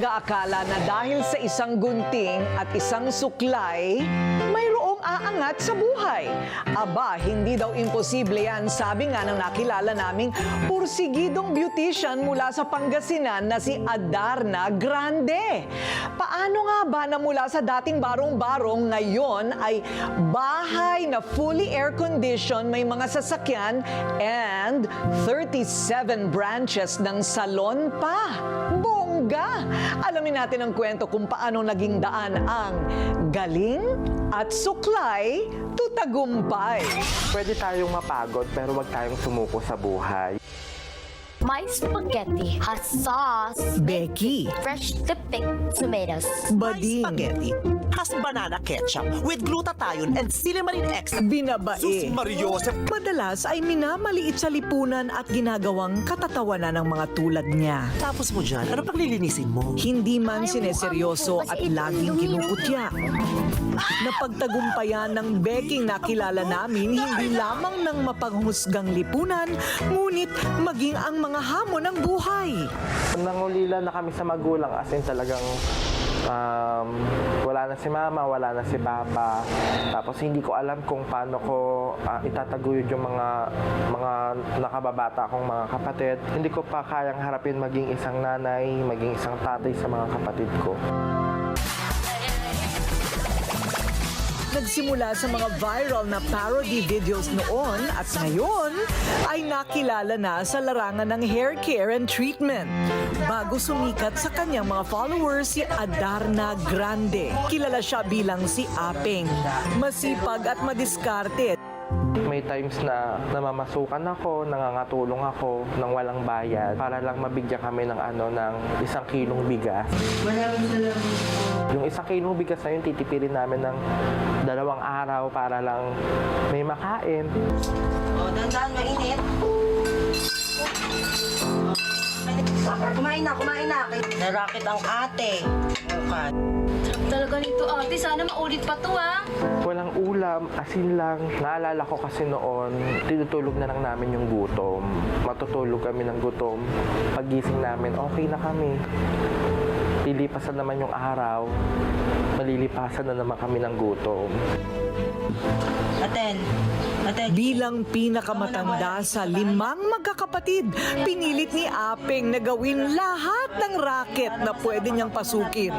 pag-aakala na dahil sa isang gunting at isang suklay, mayroong aangat sa buhay. Aba, hindi daw imposible yan, sabi nga ng nakilala naming pursigidong beautician mula sa Pangasinan na si Adarna Grande. Paano nga ba na mula sa dating barong-barong ngayon ay bahay na fully air-conditioned, may mga sasakyan, and 37 branches ng salon pa. Bongga! Alamin natin ang kwento kung paano naging daan ang galing at suklay tutagumpay. Pwede tayong mapagod pero wag tayong sumuko sa buhay. My spaghetti has sauce, Becky, fresh picked tomatoes. Bading, Spaghetti has banana ketchup with glutathione and silimarin extra. binabae. Sus Mariosep, Madalas ay minamaliit sa lipunan at ginagawang katatawanan ng mga tulad niya. tapos mo dyan, ano pang lilinisin mo? Hindi man sineseryoso at laging kinukutya. Napagtagumpayan ng beking nakilala namin hindi lamang ng mapanghusgang lipunan, ngunit maging ang mga hamon ng buhay. Nangulila na kami sa magulang as in talagang um, wala na si mama, wala na si papa. Tapos hindi ko alam kung paano ko ah, itataguyod yung mga mga nakababata kong mga kapatid. Hindi ko pa kayang harapin maging isang nanay, maging isang tatay sa mga kapatid ko. Nagsimula sa mga viral na parody videos noon at ngayon ay nakilala na sa larangan ng hair care and treatment. Bago sumikat sa kanyang mga followers si Adarna Grande. Kilala siya bilang si Apeng. Masipag at madiskarte. May times na namamasukan ako, nangangatulong ako ng walang bayad para lang mabigyan kami ng ano ng isang kilong bigas. Yung isang kilong bigas na yun, titipirin namin ng dalawang araw para lang may makain. O, dandan, mainit. Kumain na, kumain na. Narakit ang ate. Bukat. Talaga nito ate, sana maulit pa to ah. Walang ulam, asin lang. Naalala ko kasi noon, tinutulog na lang namin yung gutom. Matutulog kami ng gutom. Pagising namin, okay na kami. Lilipasan naman yung araw. Malilipasan na naman kami ng gutom. Aten. Aten. Bilang pinakamatanda sa limang magkakapatid, pinilit ni Apeng na gawin lahat ng racket na pwede niyang pasukin.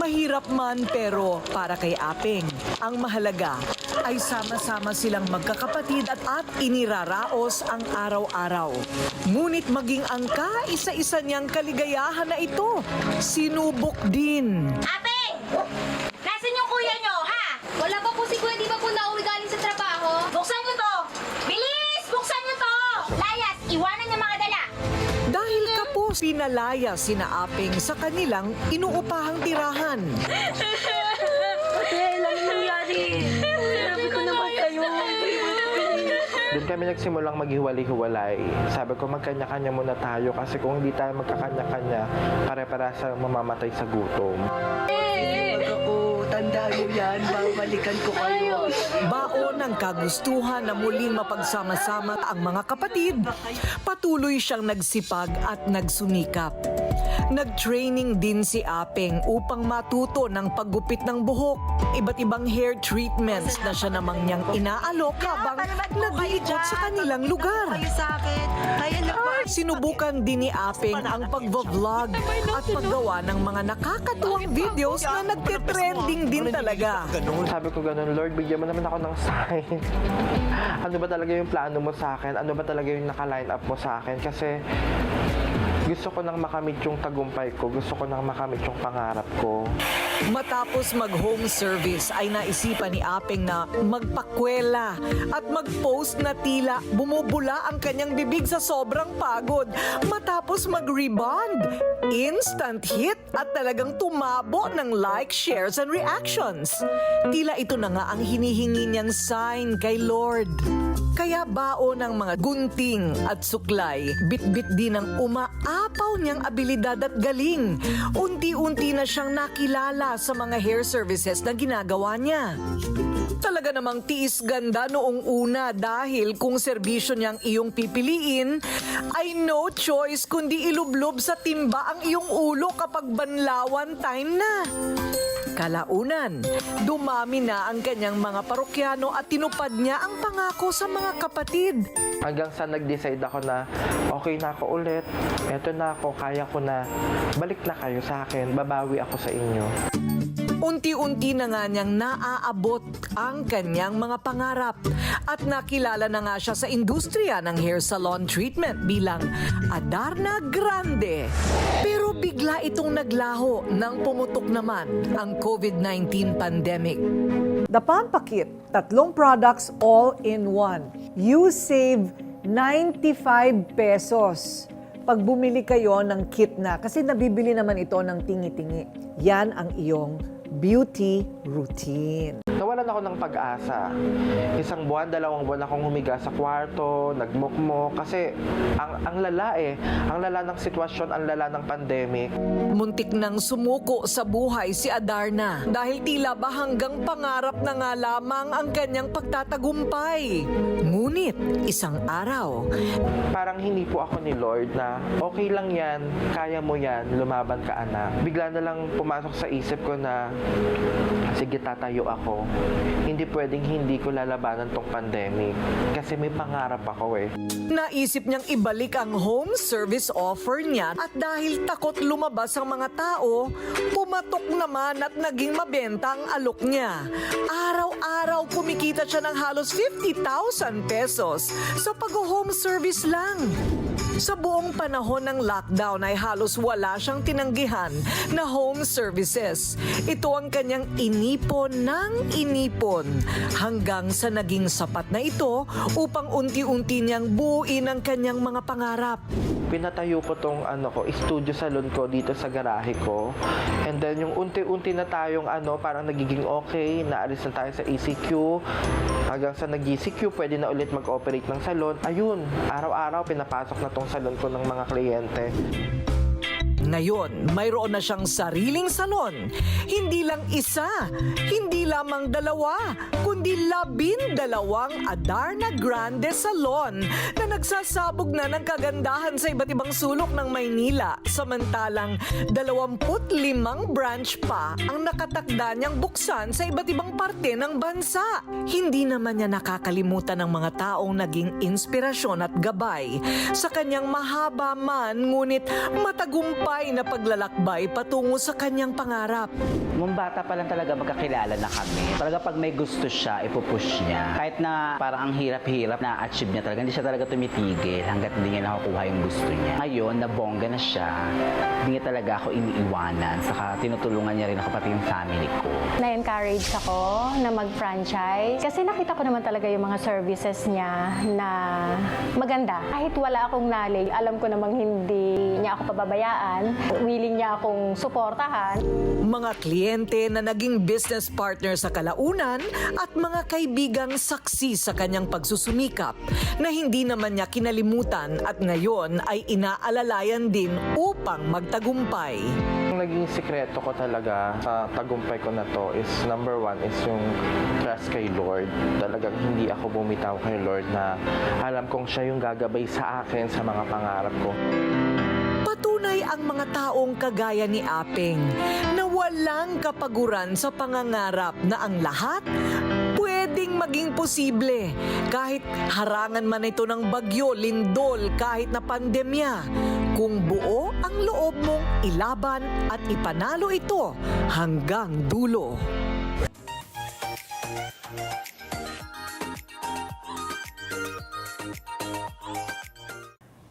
Mahirap man pero para kay Apeng, ang mahalaga ay sama-sama silang magkakapatid at, at iniraraos ang araw-araw. Ngunit maging ang kaisa-isa niyang kaligayahan na ito, sinubok din. Ate! Nasaan yung kuya nyo, ha? Wala pa po si kuya, di ba po nauwi galing sa trabaho? Buksan nyo to! Bilis! Buksan nyo to! Layas, iwanan niya mga pinalaya sina Apeng sa kanilang inuupahang tirahan. Doon kami nagsimulang maghiwalay-hiwalay. Sabi ko, magkanya-kanya muna tayo kasi kung hindi tayo magkakanya-kanya, pare-para sa mamamatay sa gutom. Huwag ako. Tandaan mo yan. Babalikan ko kayo. Baon ng kagustuhan na muling mapagsama-sama ang mga kapatid, patuloy siyang nagsipag at nagsumikap. Nag-training din si Apeng upang matuto ng paggupit ng buhok, iba't ibang hair treatments na siya namang niyang inaalok habang nag-iikot sa kanilang lugar. Sinubukan din ni Apeng ang pagvo-vlog at paggawa ng mga nakakatuwang videos na nagte-trending din talaga. Sabi ko ganun, Lord, bigyan mo naman ako ng sign. ano ba talaga yung plano mo sa akin? Ano ba talaga yung naka-line up mo sa akin? Kasi gusto ko nang makamit yung tagumpay ko. Gusto ko nang makamit yung pangarap ko. Matapos mag-home service ay naisipan ni Apeng na magpakwela at mag-post na tila bumubula ang kanyang bibig sa sobrang pagod. Matapos mag-rebound, instant hit at talagang tumabo ng like, shares, and reactions. Tila ito na nga ang hinihingi niyang sign kay Lord. Kaya bao ng mga gunting at suklay, bit-bit din ang umaat apaw niyang abilidad at galing. Unti-unti na siyang nakilala sa mga hair services na ginagawa niya. Talaga namang tiis ganda noong una dahil kung serbisyo niyang iyong pipiliin, ay no choice kundi ilublob sa timba ang iyong ulo kapag banlawan time na. Kalaunan, dumami na ang kanyang mga parokyano at tinupad niya ang pangako sa mga kapatid. Hanggang sa nag-decide ako na okay na ako ulit, eto na ako, kaya ko na, balik na kayo sa akin, babawi ako sa inyo. Unti-unti na nga niyang naaabot ang kanyang mga pangarap at nakilala na nga siya sa industriya ng hair salon treatment bilang Adarna Grande. Pero bigla itong naglaho nang pumutok naman ang COVID-19 pandemic. The Pampakit, tatlong products all in one. You save 95 pesos pag bumili kayo ng kit na kasi nabibili naman ito ng tingi-tingi. Yan ang iyong beauty routine. Nawalan ako ng pag-asa. Isang buwan, dalawang buwan akong humiga sa kwarto, nagmukmo, kasi ang, ang lala eh. Ang lala ng sitwasyon, ang lala ng pandemic. Muntik nang sumuko sa buhay si Adarna dahil tila ba hanggang pangarap na nga lamang ang kanyang pagtatagumpay. Ngunit isang araw, Parang hindi po ako ni Lord na okay lang yan, kaya mo yan, lumaban ka anak. Bigla na lang pumasok sa isip ko na sige tatayo ako. Hindi pwedeng hindi ko lalabanan tong pandemic kasi may pangarap ako eh. naisip niyang ibalik ang home service offer niya at dahil takot lumabas ang mga tao, pumatok naman at naging mabenta ang alok niya. Araw-araw kumikita siya ng halos 50,000 pesos sa pag-home service lang. Sa buong panahon ng lockdown ay halos wala siyang tinanggihan na home services. Ito ang kanyang inipon ng inipon hanggang sa naging sapat na ito upang unti-unti niyang buuin ang kanyang mga pangarap. Pinatayo ko tong ano ko, studio salon ko dito sa garahe ko. And then yung unti-unti na tayong ano, parang nagiging okay, naalis na tayo sa ECQ. Hanggang sa nag-ECQ, pwede na ulit mag-operate ng salon. Ayun, araw-araw pinapasok na tong salon ko ng mga kliyente. Ngayon, mayroon na siyang sariling salon. Hindi lang isa, hindi lamang dalawa, kundi labin dalawang Adarna Grande Salon na nagsasabog na ng kagandahan sa iba't ibang sulok ng Maynila. Samantalang 25 branch pa ang nakatakda niyang buksan sa iba't ibang parte ng bansa. Hindi naman niya nakakalimutan ng mga taong naging inspirasyon at gabay sa kanyang mahaba man ngunit matagumpay na paglalakbay patungo sa kanyang pangarap. Nung bata pa lang talaga magkakilala na kami. Talaga pag may gusto siya, ipupush niya. Kahit na parang ang hirap-hirap na achieve niya talaga, hindi siya talaga tumitigil hanggat hindi niya nakukuha yung gusto niya. Ngayon, nabongga na siya, hindi niya talaga ako iniiwanan. Saka tinutulungan niya rin ako pati yung family ko. na-encourage ako na mag-franchise. Kasi nakita ko naman talaga yung mga services niya na maganda. Kahit wala akong knowledge, alam ko namang hindi niya ako pababayaan. Willing niya akong suportahan. Mga kliyente na naging business partner sa kalaunan at mga kaibigang saksi sa kanyang pagsusumikap na hindi naman niya kinalimutan at ngayon ay inaalalayan din upang magtagumpay. Ang naging sikreto ko talaga sa tagumpay ko na to is number one is yung trust kay Lord. Talagang hindi ako bumitaw kay Lord na alam kong siya yung gagabay sa akin sa mga pangarap ko. Patunay ang mga taong kagaya ni Apeng na walang kapaguran sa pangangarap na ang lahat pwedeng maging posible kahit harangan man ito ng bagyo, lindol, kahit na pandemya. Kung buo ang loob mong ilaban at ipanalo ito hanggang dulo.